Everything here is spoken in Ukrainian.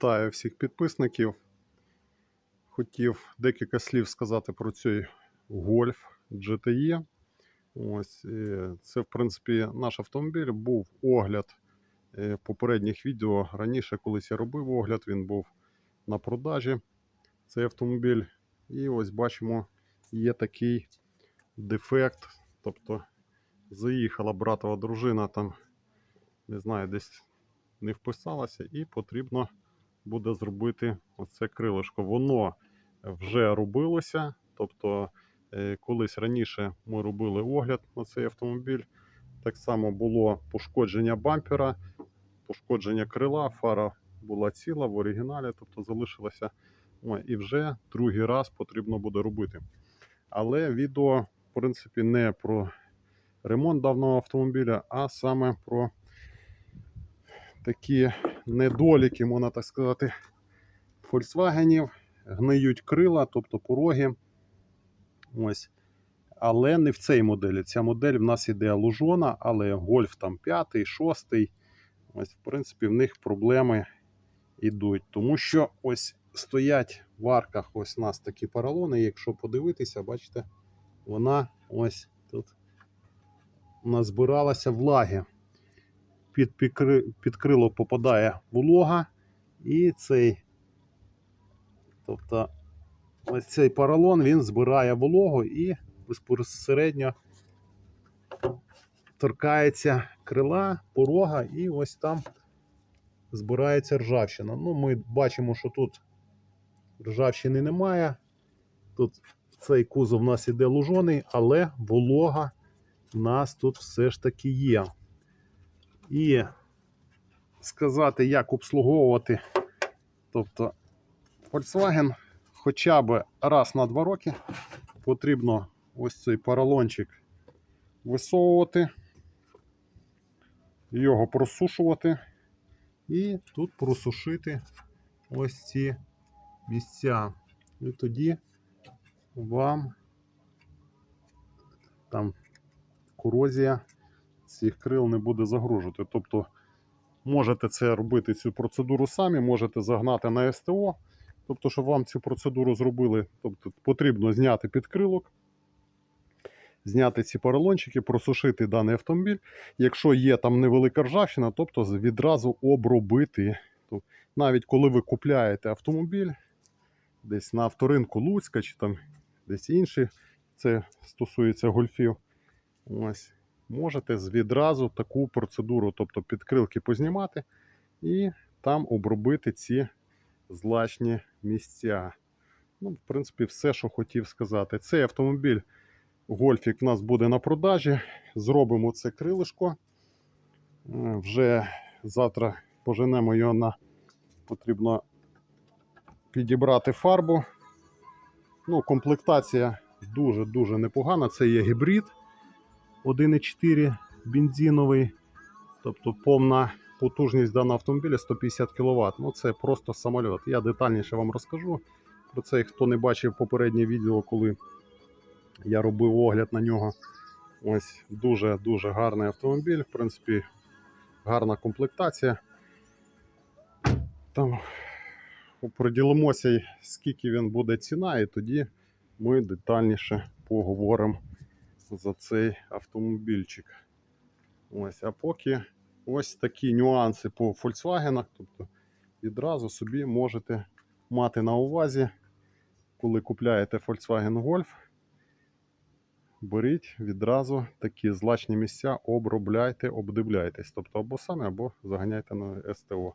Вітаю всіх підписників. Хотів декілька слів сказати про цей Golf GTE. Ось, е, це, в принципі, наш автомобіль. Був огляд е, попередніх відео. Раніше, колись я робив огляд, він був на продажі. Цей автомобіль. І ось бачимо, є такий дефект. Тобто заїхала братова дружина там, не знаю, десь не вписалася, і потрібно буде зробити оце крилишко. Воно вже робилося. Тобто, е, колись раніше ми робили огляд на цей автомобіль. Так само було пошкодження бампера, пошкодження крила, фара була ціла в оригіналі, тобто залишилася. І вже другий раз потрібно буде робити. Але відео, в принципі, не про ремонт даного автомобіля, а саме про такі недоліки, можна так сказати, Volkswagen. Гниють крила, тобто пороги. Ось. Але не в цій моделі. Ця модель в нас іде лужона, але гольф там 5, 6. Ось, в принципі, в них проблеми йдуть. Тому що ось стоять в арках ось у нас такі поролони. Якщо подивитися, бачите, вона ось тут назбиралася влаги під, під крило попадає волога, і цей, тобто, ось цей поролон він збирає вологу і безпосередньо торкається крила, порога, і ось там збирається ржавчина. Ну, ми бачимо, що тут ржавчини немає. Тут цей кузов у нас іде лужоний, але волога в нас тут все ж таки є. І сказати, як обслуговувати. Тобто Volkswagen хоча б раз на два роки потрібно ось цей поролончик висовувати, його просушувати і тут просушити ось ці місця. І тоді вам там корозія цих крил не буде загружувати. Тобто можете це робити цю процедуру самі, можете загнати на СТО. Тобто, щоб вам цю процедуру зробили, тобто потрібно зняти підкрилок, зняти ці поролончики, просушити даний автомобіль. Якщо є там невелика ржавчина, тобто відразу обробити. Тобто, навіть коли ви купляєте автомобіль десь на авторинку Луцька чи там десь інші, це стосується гольфів. Ось можете відразу таку процедуру, тобто підкрилки познімати і там обробити ці злачні місця. Ну, В принципі, все, що хотів сказати. Цей автомобіль Гольфік в нас буде на продажі. Зробимо це крилишко. Е, Вже завтра поженемо його на потрібно підібрати фарбу. Ну, Комплектація дуже-дуже непогана. Це є гібрид. 1,4 бензиновий, тобто повна потужність даного автомобіля 150 кВт. Ну це просто самоліт. Я детальніше вам розкажу про це. Хто не бачив попереднє відео, коли я робив огляд на нього. Ось дуже-дуже гарний автомобіль. В принципі, гарна комплектація. Там приділимося, скільки він буде ціна, і тоді ми детальніше поговоримо за цей автомобільчик. Ось, а поки ось такі нюанси по Volkswagen. Тобто відразу собі можете мати на увазі, коли купляєте Volkswagen Golf. Беріть відразу такі злачні місця, обробляйте, обдивляйтесь. Тобто або самі, або заганяйте на СТО.